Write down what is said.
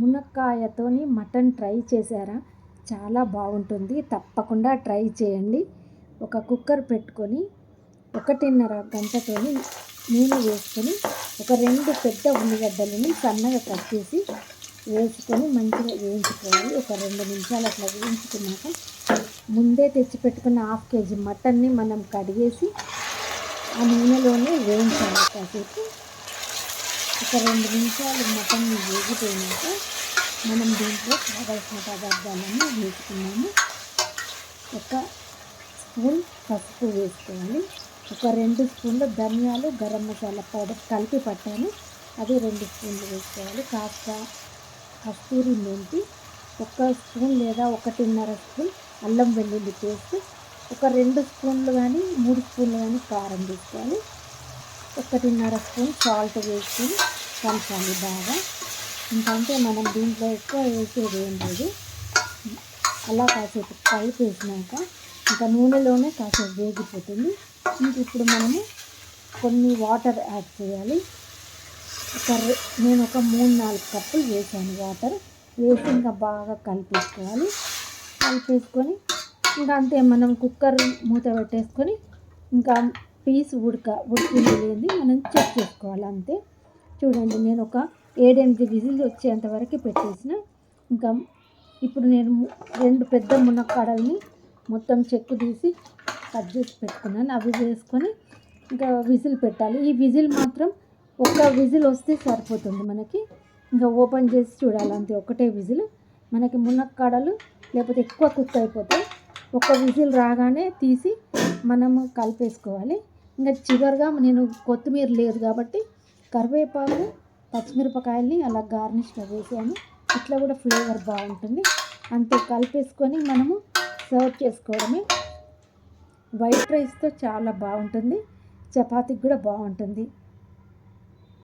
మునక్కాయతోని mutton try చేశారా? చాలా బాగుంటుంది. తప్పకుండా ట్రై చేయండి. ఒక కుక్కర్ పెట్టుకొని ఒకటిన్నర గంటతోని నూనె వేసుకొని ఒక రెండు పెద్ద ఉల్లిగడ్డలని సన్నగా కట్ చేసి వేసుకొని మంచిగా వేయించుకోవాలి. ఒక రెండు నిమిషాలు అట్లా వేయించుకున్నాక ముందే తెచ్చి పెట్టుకున్న హాఫ్ కేజీ మటన్ని మనం కడిగేసి ఆ నూనెలోనే వేయించాలి కాసేపు. ఒక రెండు నిమిషాలు మటన్ వేగిపోయినాక మనం దీంట్లో కావలసిన పదార్థాలన్నీ వేసుకున్నాము. ఒక స్పూన్ పసుపు వేసుకోవాలి. ఒక రెండు స్పూన్లు ధనియాలు గరం మసాలా పౌడర్ కలిపి పట్టాను. అది రెండు స్పూన్లు వేసుకోవాలి. కాస్త కస్తూరి మెంతి ఒక స్పూన్ లేదా ఒకటిన్నర స్పూన్ అల్లం వెల్లుల్లి పేస్ట్ ఒక రెండు స్పూన్లు కానీ మూడు స్పూన్లు కానీ కారం తీసుకోవాలి ఒకటిన్నర స్పూన్ సాల్ట్ వేసుకొని కలపాలి బాగా. ఇంకంటే మనం దీంట్లో ఎక్కువ వేసేది ఏం లేదు. అలా కాసేపు కలిపేసినాక ఇంకా నూనెలోనే కాసేపు వేగిపోతుంది. ఇంక ఇప్పుడు మనము కొన్ని వాటర్ యాడ్ చేయాలి. ఒక నేను ఒక మూడు నాలుగు కప్పులు వేసాను వాటర్. వేసి ఇంకా బాగా కలిపేసుకోవాలి. కలిపేసుకొని ఇంకా అంతే మనం కుక్కర్ మూత పెట్టేసుకొని ఇంకా పీస్ ఉడక ఉడికింది లేని మనం చెక్ చేసుకోవాలి అంతే. చూడండి నేను ఒక ఏడెనిమిది విజిల్ వచ్చేంత వరకు పెట్టేసిన. ఇంకా ఇప్పుడు నేను రెండు పెద్ద మునక్కాడల్ని మొత్తం చెక్కు తీసి కట్ చేసి పెట్టుకున్నాను. అవి వేసుకొని ఇంకా విజిల్ పెట్టాలి. ఈ విజిల్ మాత్రం ఒక విజిల్ వస్తే సరిపోతుంది మనకి. ఇంకా ఓపెన్ చేసి చూడాలి అంతే. ఒకటే విజిల్. మనకి మునక్కాడలు లేకపోతే ఎక్కువ కుక్ అయిపోతాయి ఒక విజిల్ రాగానే తీసి మనము కలిపేసుకోవాలి. ఇంకా చివరిగా నేను కొత్తిమీర లేదు కాబట్టి కరివేపాకు పచ్చిమిరపకాయల్ని అలా గార్నిష్గా వేసాను. ఇట్లా కూడా ఫ్లేవర్ బాగుంటుంది. అంతే కలిపేసుకొని మనము సర్వ్ చేసుకోవడమే. వైట్ రైస్తో చాలా బాగుంటుంది. చపాతీకి కూడా బాగుంటుంది.